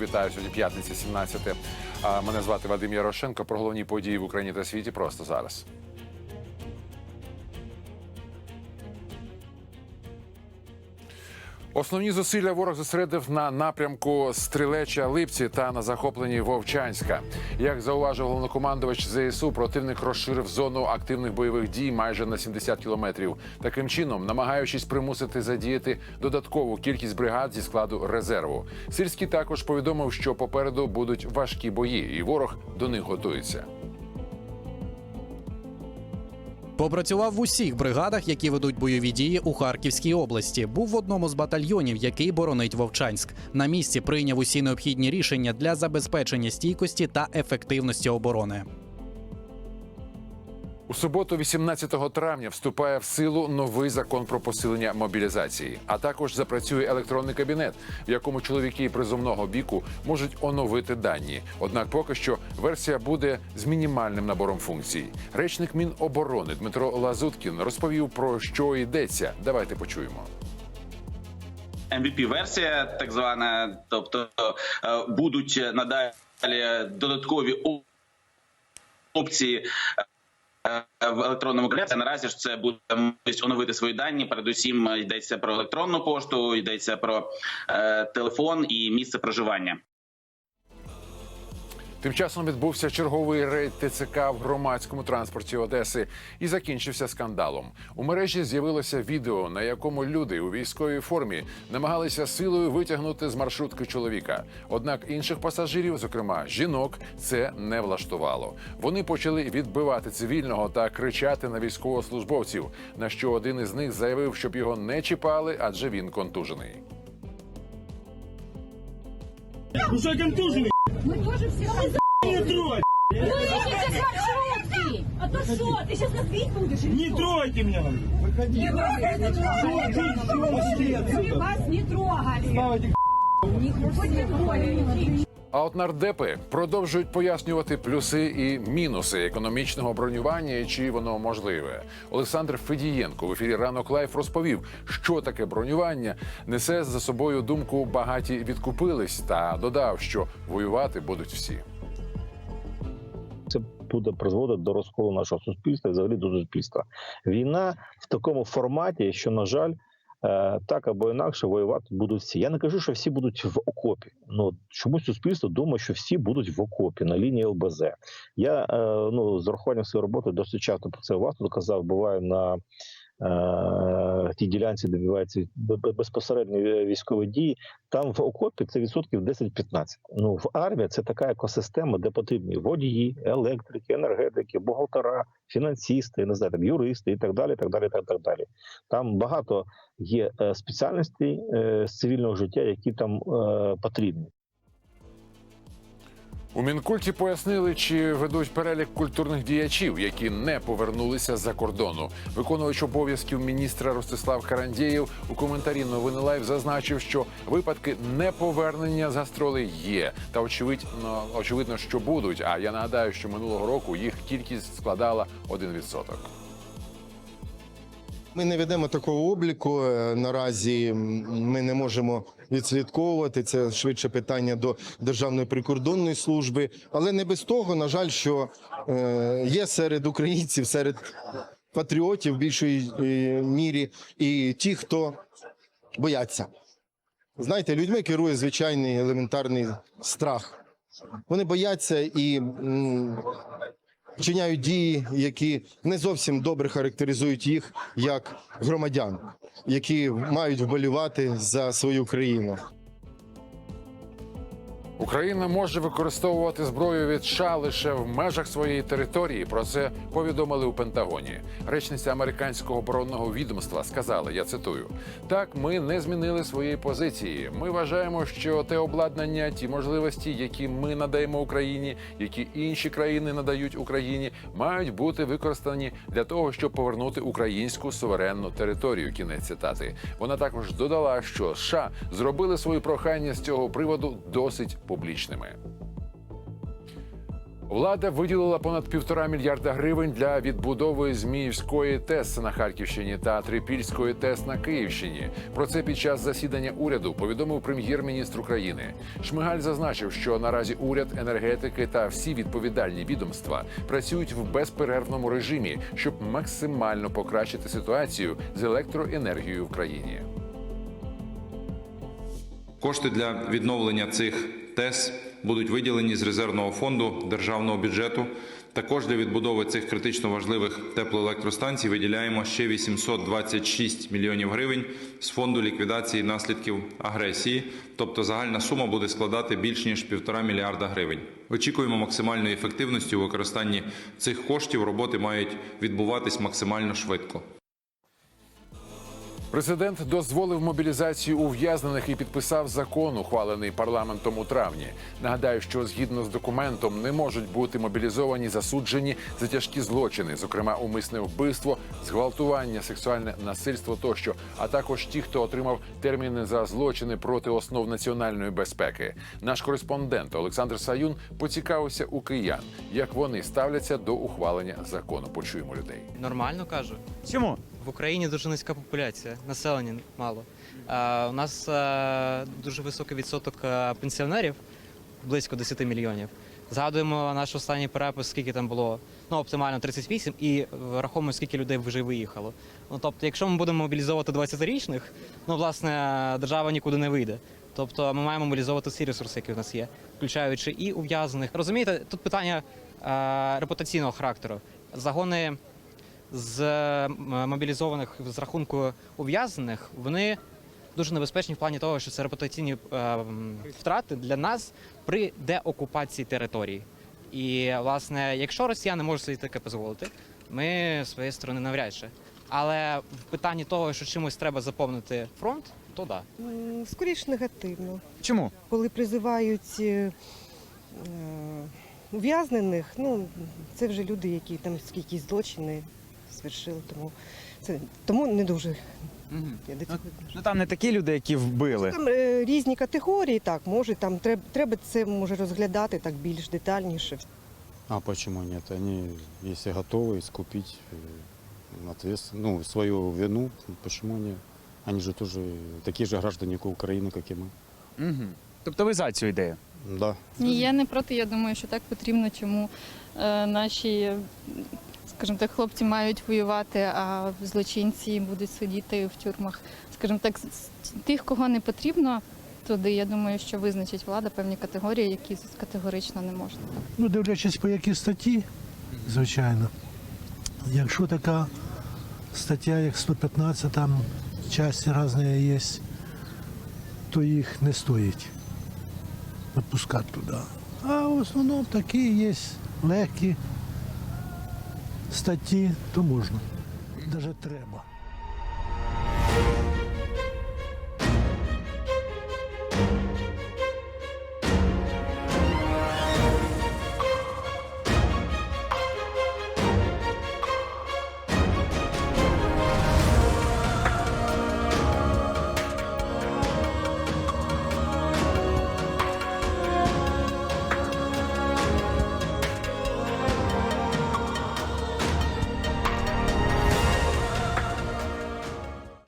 Вітаю сьогодні п'ятниця, 17. Мене звати Вадим Ярошенко. Про головні події в Україні та світі просто зараз. Основні зусилля ворог зосередив на напрямку Стрілеча Липці та на захопленні Вовчанська. Як зауважив головнокомандувач ЗСУ, противник розширив зону активних бойових дій майже на 70 кілометрів. Таким чином, намагаючись примусити задіяти додаткову кількість бригад зі складу резерву. Сирський також повідомив, що попереду будуть важкі бої, і ворог до них готується. Попрацював в усіх бригадах, які ведуть бойові дії у Харківській області. Був в одному з батальйонів, який боронить Вовчанськ. На місці прийняв усі необхідні рішення для забезпечення стійкості та ефективності оборони. У суботу, 18 травня, вступає в силу новий закон про посилення мобілізації. А також запрацює електронний кабінет, в якому чоловіки призовного віку можуть оновити дані. Однак, поки що версія буде з мінімальним набором функцій. Речник Міноборони Дмитро Лазуткін розповів про що йдеться. Давайте почуємо. MVP-версія, так звана, тобто е, будуть надалі додаткові опції в електронному кабінеті. Наразі ж це буде оновити свої дані. Передусім е, йдеться про електронну пошту, йдеться про е, телефон і місце проживання. Тим часом відбувся черговий рейд ТЦК в громадському транспорті Одеси і закінчився скандалом. У мережі з'явилося відео, на якому люди у військовій формі намагалися силою витягнути з маршрутки чоловіка. Однак інших пасажирів, зокрема жінок, це не влаштувало. Вони почали відбивати цивільного та кричати на військовослужбовців. На що один із них заявив, щоб його не чіпали, адже він контужений. Что контуженный? Мы тоже все Не трогай! Выйдите с маршрутки! А то что, ты сейчас нас бить будешь? или Не что? трогайте меня! Выходи! Не трогай, не трогай. Мы вас не трогали. Не хоть более. А от нардепи продовжують пояснювати плюси і мінуси економічного бронювання і чи воно можливе. Олександр Федієнко в ефірі ранок лайф розповів, що таке бронювання несе за собою думку багаті відкупились, та додав, що воювати будуть всі. це буде призводити до розколу нашого суспільства і взагалі до суспільства. Війна в такому форматі, що на жаль. Е, Так або інакше воювати будуть всі. Я не кажу, що всі будуть в окопі. Ну чомусь суспільство думає, що всі будуть в окопі на лінії ЛБЗ. Я е, ну з урахуванням своєї роботи досить часто про це у доказав. Буваю на е, тій ділянці, де відбуваються бе- бе- безпосередньо військові дії. Там в окопі це відсотків 10-15. Ну в армії це така екосистема, де потрібні водії, електрики, енергетики, бухгалтера, фінансисти, не знаю, там, юристи і так далі. Так далі, так, так далі. Там багато є е, спеціальностей е, з цивільного життя, які там е, потрібні. У мінкульті пояснили, чи ведуть перелік культурних діячів, які не повернулися за кордону. Виконувач обов'язків міністра Ростислав Карандєєв у коментарі новини Лайв зазначив, що випадки неповернення з гастролей є, та очевидно, очевидно, що будуть. А я нагадаю, що минулого року їх кількість складала 1%. Ми не ведемо такого обліку. Е, Наразі ми не можемо відслідковувати це швидше питання до Державної прикордонної служби, але не без того, на жаль, що е, є серед українців, серед патріотів в більшої е, мірі і ті, хто бояться. Знаєте, людьми керує звичайний елементарний страх. Вони бояться і вчиняють дії, які не зовсім добре характеризують їх як громадян, які мають вболівати за свою країну. Україна може використовувати зброю від США лише в межах своєї території. Про це повідомили у Пентагоні. Речниця американського оборонного відомства сказала: я цитую: так, ми не змінили своєї позиції. Ми вважаємо, що те обладнання, ті можливості, які ми надаємо Україні, які інші країни надають Україні, мають бути використані для того, щоб повернути українську суверенну територію. Кінець цитати. Вона також додала, що США зробили свої прохання з цього приводу досить публічними. Влада виділила понад півтора мільярда гривень для відбудови Зміївської ТЕС на Харківщині та Трипільської ТЕС на Київщині. Про це під час засідання уряду повідомив прем'єр-міністр України. Шмигаль зазначив, що наразі уряд, енергетики та всі відповідальні відомства працюють в безперервному режимі, щоб максимально покращити ситуацію з електроенергією в країні. Кошти для відновлення цих ТЕС будуть виділені з резервного фонду державного бюджету. Також для відбудови цих критично важливих теплоелектростанцій виділяємо ще 826 мільйонів гривень з фонду ліквідації наслідків агресії. Тобто загальна сума буде складати більш ніж півтора мільярда гривень. Очікуємо максимальної ефективності у використанні цих коштів. Роботи мають відбуватись максимально швидко. Президент дозволив мобілізацію ув'язнених і підписав закон, ухвалений парламентом у травні. Нагадаю, що згідно з документом не можуть бути мобілізовані засуджені за тяжкі злочини, зокрема умисне вбивство, зґвалтування, сексуальне насильство тощо, а також ті, хто отримав терміни за злочини проти основ національної безпеки. Наш кореспондент Олександр Саюн поцікавився у киян, як вони ставляться до ухвалення закону. Почуємо людей. Нормально кажу. Чому? В Україні дуже низька популяція, населення мало. А, у нас а, дуже високий відсоток а, пенсіонерів, близько 10 мільйонів. Згадуємо наш останній перепис, скільки там було ну, оптимально 38, і враховуємо, скільки людей вже виїхало. Ну тобто, якщо ми будемо мобілізовувати 20-річних, ну власне держава нікуди не вийде. Тобто ми маємо мобілізовувати всі ресурси, які в нас є, включаючи і ув'язнених. Розумієте, тут питання е, репутаційного характеру. Загони з е, мобілізованих з рахунку ув'язнених, вони дуже небезпечні в плані того, що це репутаційні е, втрати для нас при деокупації території. І власне, якщо росіяни можуть собі таке дозволити, ми з своєї сторони навряд чи. Але в питанні того, що чимось треба заповнити фронт, то да. М, Скоріш негативно. Чому? Коли призивають е, е, ув'язнених, ну це вже люди, які там скільки злочини звершили, тому це тому не дуже. Я до цього відношу. Ну там не такі люди, які вбили. Там е, різні категорії, так, може там треба, треба це може розглядати так більш детальніше. А почему нет? Они, если готовы искупить э, ответствен- ну, свою вину, почему нет? Они же тоже такие же граждане Украины, как и мы. Угу. Тобто ви за цю ідею? Да. Ні, я не проти. Я думаю, що так потрібно, чому е, наші, скажімо так, хлопці мають воювати, а злочинці будуть сидіти в тюрмах. Скажімо так, тих, кого не потрібно туди, я думаю, що визначить влада певні категорії, які категорично не можна. Ну, дивлячись по якій статті, звичайно. Якщо така стаття, як 115, там часті різні є, то їх не стоїть відпускати туди. А в основному такі є легкі статті, то можна, навіть треба.